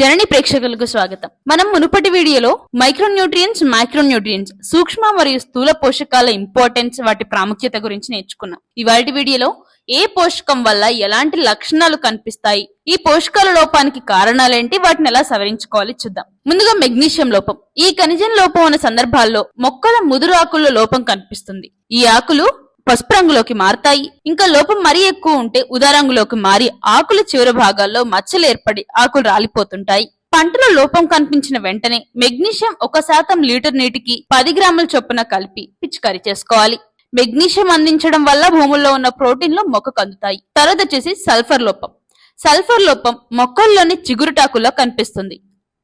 జనని ప్రేక్షకులకు స్వాగతం. మనం మునుపటి వీడియోలో మైక్రోన్యూట్రియన్స్ మైక్రోన్యూట్రియన్స్ సూక్ష్మ మరియు స్థూల పోషకాల ఇంపార్టెన్స్ వాటి ప్రాముఖ్యత గురించి నేర్చుకున్నాం. ఇవాటి వీడియోలో ఏ పోషకం వల్ల ఎలాంటి లక్షణాలు కనిపిస్తాయి ఈ పోషకాల లోపానికి కారణాలేంటి వాటిని ఎలా సవరించుకోవాలి చూద్దాం. ముందుగా మెగ్నీషియం లోపం. ఈ ఖనిజం లోపం ఉన్న సందర్భాల్లో మొక్కల ముదురు ఆకుల్లో లోపం కనిపిస్తుంది. ఈ ఆకులు పసుపు రంగులోకి మారతాయి. ఇంకా లోపం మరీ ఎక్కువ ఉంటే ఉదా రంగులోకి మారి ఆకుల చివరి భాగాల్లో మచ్చలు ఏర్పడి ఆకులు రాలిపోతుంటాయి. పంటలో లోపం కనిపించిన వెంటనే మెగ్నీషియం ఒక శాతం లీటర్ నీటికి పది గ్రాముల చొప్పున కలిపి పిచికారీ చేసుకోవాలి. మెగ్నీషియం అందించడం వల్ల భూముల్లో ఉన్న ప్రోటీన్లు మొక్కకు అందుతాయి. తర్వాత వచ్చేసి సల్ఫర్ లోపం. సల్ఫర్ లోపం మొక్కల్లోని చిగురుటాకుల్లో కనిపిస్తుంది.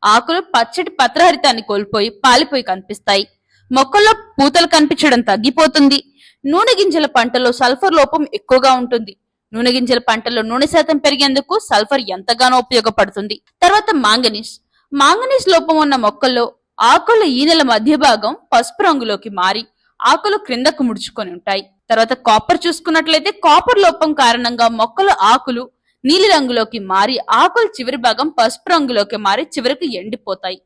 ఆకులు పచ్చటి పత్రహరితాన్ని కోల్పోయి పాలిపోయి కనిపిస్తాయి. మొక్కల్లో పూతలు కనిపించడం తగ్గిపోతుంది. నూనె గింజల పంటలో సల్ఫర్ లోపం ఎక్కువగా ఉంటుంది. నూనె గింజల పంటలో నూనె శాతం పెరిగేందుకు సల్ఫర్ ఎంతగానో ఉపయోగపడుతుంది. తర్వాత మాంగనీస్. మాంగనీస్ లోపం ఉన్న మొక్కల్లో ఆకుల ఈనెల మధ్య భాగం పసుపు రంగులోకి మారి ఆకులు క్రిందకు ముడుచుకొని ఉంటాయి. తర్వాత కాపర్ చూసుకున్నట్లయితే కాపర్ లోపం కారణంగా మొక్కల ఆకులు నీలి రంగులోకి మారి ఆకుల చివరి భాగం పసుపు రంగులోకి మారి చివరికి ఎండిపోతాయి.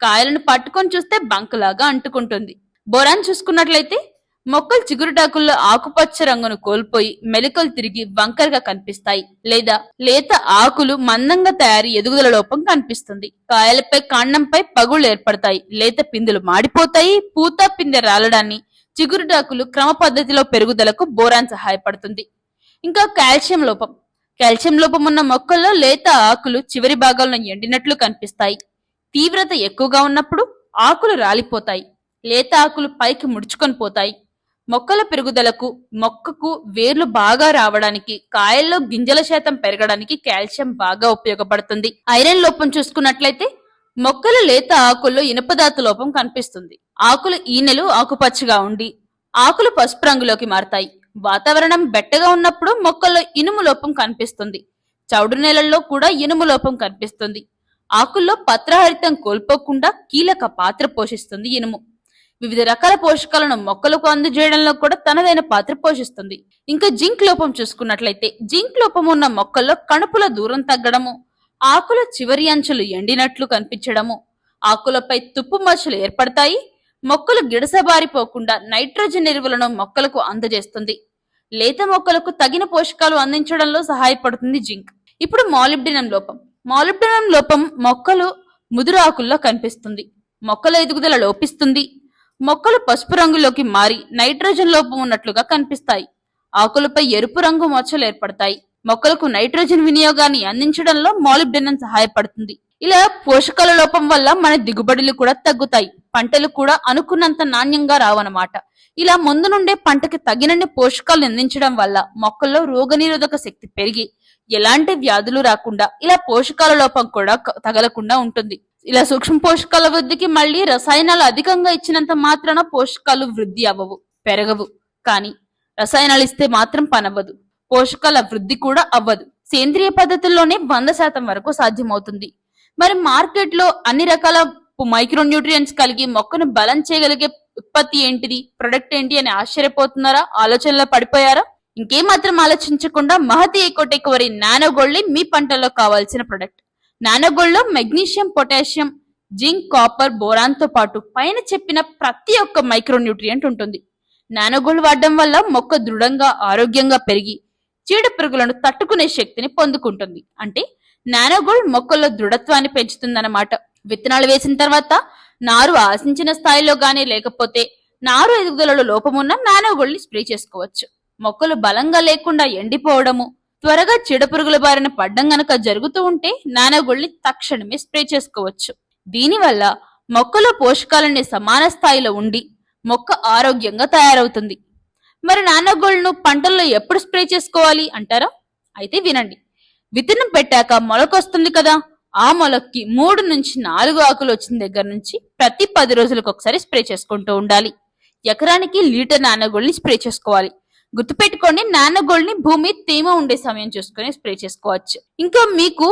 కాయలను పట్టుకొని చూస్తే బంకలాగా అంటుకుంటుంది. బోరాన్ చూసుకున్నట్లయితే మొక్కలు చిగురుటాకుల్లో ఆకుపచ్చ రంగును కోల్పోయి మెలికలు తిరిగి వంకరగా కనిపిస్తాయి. లేదా లేత ఆకులు మందంగా తయారీ ఎదుగుదల లోపం కనిపిస్తుంది. కాయలపై కాండంపై పగుళ్ళు ఏర్పడతాయి. లేత పిందులు మాడిపోతాయి. పూత పిందె రాలడాన్ని చిగురుటాకులు క్రమ పద్ధతిలో పెరుగుదలకు బోరాన్ సహాయపడుతుంది. ఇంకా కాల్షియం లోపం. కాల్షియం లోపం ఉన్న మొక్కల్లో లేత ఆకులు చివరి భాగాలను ఎండినట్లు కనిపిస్తాయి. తీవ్రత ఎక్కువగా ఉన్నప్పుడు ఆకులు రాలిపోతాయి. లేత ఆకులు పైకి ముడుచుకొని పోతాయి. మొక్కల పెరుగుదలకు మొక్కకు వేర్లు బాగా రావడానికి కాయల్లో గింజల శాతం పెరగడానికి కాల్షియం బాగా ఉపయోగపడుతుంది. ఐరన్ లోపం చూసుకున్నట్లయితే మొక్కల లేత ఆకుల్లో ఇనుపదాతు లోపం కనిపిస్తుంది. ఆకులు ఈనెలు ఆకుపచ్చగా ఉండి ఆకులు పసుపు రంగులోకి మారతాయి. వాతావరణం బెట్టగా ఉన్నప్పుడు మొక్కల్లో ఇనుము లోపం కనిపిస్తుంది. చౌడు నేలల్లో కూడా ఇనుము లోపం కనిపిస్తుంది. ఆకుల్లో పత్రహరితం కోల్పోకుండా కీలక పాత్ర పోషిస్తుంది ఇనుము. వివిధ రకాల పోషకాలను మొక్కలకు అందజేయడంలో కూడా తనదైన పాత్ర పోషిస్తుంది. ఇంకా జింక్ లోపం చూసుకున్నట్లయితే జింక్ లోపం ఉన్న మొక్కల్లో కణుపుల దూరం తగ్గడము ఆకుల చివరి అంచులు ఎండినట్లు కనిపించడము ఆకులపై తుప్పు మచ్చలు ఏర్పడతాయి మొక్కలు గిడసబారిపోకుండా నైట్రోజన్ ఎరువులను మొక్కలకు అందజేస్తుంది. లేత మొక్కలకు తగిన పోషకాలు అందించడంలో సహాయపడుతుంది జింక్. ఇప్పుడు మాలిబ్డినం లోపం. మాలిబ్డనం లోపం మొక్కలు ముదురు ఆకుల్లో కనిపిస్తుంది. మొక్కల ఎదుగుదల లోపిస్తుంది. మొక్కలు పసుపు రంగులోకి మారి నైట్రోజన్ లోపం ఉన్నట్లుగా కనిపిస్తాయి. ఆకులపై ఎరుపు రంగు మచ్చలు ఏర్పడతాయి. మొక్కలకు నైట్రోజన్ వినియోగాన్ని అందించడంలో మాలిబ్డెనన్ సహాయపడుతుంది. ఇలా పోషకాల లోపం వల్ల మన దిగుబడులు కూడా తగ్గుతాయి. పంటలు కూడా అనుకున్నంత నాణ్యంగా రావన్నమాట. ఇలా ముందు నుండే పంటకి తగినన్ని పోషకాలు అందించడం వల్ల మొక్కల్లో రోగనిరోధక శక్తి పెరిగి ఎలాంటి వ్యాధులు రాకుండా ఇలా పోషకాల లోపం కూడా తగలకుండా ఉంటుంది. ఇలా సూక్ష్మ పోషకాల వృద్ధికి మళ్ళీ రసాయనాలు అధికంగా ఇచ్చినంత మాత్రాన పోషకాలు వృద్ధి అవ్వవు పెరగవు. కానీ రసాయనాలు ఇస్తే మాత్రం పనవ్వదు. పోషకాల వృద్ధి కూడా అవ్వదు. సేంద్రియ పద్ధతుల్లోనే వంద శాతం వరకు సాధ్యమవుతుంది. మరి మార్కెట్లో అన్ని రకాల మైక్రోన్యూట్రియంట్స్ కలిగి మొక్కను బలం చేయగలిగే ఉత్పత్తి ఏంటిది? ప్రొడక్ట్ ఏంటి అని ఆశ్చర్యపోతున్నారా? ఆలోచనలో పడిపోయారా? ఇంకేమాత్రం ఆలోచించకుండా మహతి ఎకోటెక్వరీ నానోగోల్డ్ మీ పంటల్లో కావాల్సిన ప్రొడక్ట్. నానోగోల్డ్లో మెగ్నీషియం పొటాషియం జింక్ కాపర్ బోరాన్తో పాటు పైన చెప్పిన ప్రతి ఒక్క మైక్రోన్యూట్రియంట్ ఉంటుంది. నానోగోల్డ్ వాడడం వల్ల మొక్క దృఢంగా ఆరోగ్యంగా పెరిగి చీడ పురుగులను తట్టుకునే శక్తిని పొందుకుంటుంది. అంటే నానోగోల్డ్ మొక్కల్లో దృఢత్వాన్ని పెంచుతుందన్నమాట. విత్తనాలు వేసిన తర్వాత నారు ఆశించిన స్థాయిలో గానీ లేకపోతే నారు ఎదుగుదలలో లోపమున్న నానోగోల్డ్ స్ప్రే చేసుకోవచ్చు. మొక్కలు బలంగా లేకుండా ఎండిపోవడము త్వరగా చీడపురుగుల బారిన పడ్డం గనక జరుగుతూ ఉంటే నానోగోల్డ్ తక్షణమే స్ప్రే చేసుకోవచ్చు. దీనివల్ల మొక్కలో పోషకాలన్నీ సమాన స్థాయిలో ఉండి మొక్క ఆరోగ్యంగా తయారవుతుంది. మరి నానోగుళ్ళను పంటల్లో ఎప్పుడు స్ప్రే చేసుకోవాలి అంటారా? అయితే వినండి. విత్తనం పెట్టాక మొలకొస్తుంది కదా! ఆ మొలక్కి మూడు నుంచి నాలుగు ఆకులు వచ్చిన దగ్గర నుంచి ప్రతి పది రోజులకు ఒకసారి స్ప్రే చేసుకుంటూ ఉండాలి. ఎకరానికి లీటర్ నానగోల్డ్ని స్ప్రే చేసుకోవాలి. గుర్తుపెట్టుకోండి నానగోల్డ్ని భూమి తేమ ఉండే సమయం చూసుకొని స్ప్రే చేసుకోవచ్చు. ఇంకా మీకు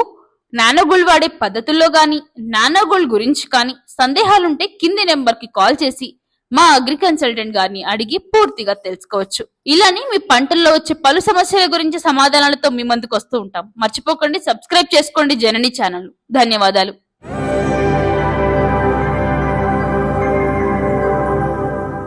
నానగోల్డ్ వాడే పద్ధతుల్లో కానీ నానగోల్డ్ గురించి కానీ సందేహాలుంటే కింది నెంబర్కి కాల్ చేసి మా అగ్రి కన్సల్టెంట్ గారిని అడిగి పూర్తిగా తెలుసుకోవచ్చు. ఇలానే మీ పంటల్లో వచ్చే పలు సమస్యల గురించి సమాధానాలతో మీ ముందుకు వస్తూ ఉంటాం. మర్చిపోకండి సబ్స్క్రైబ్ చేసుకోండి జనని ఛానల్. ధన్యవాదాలు.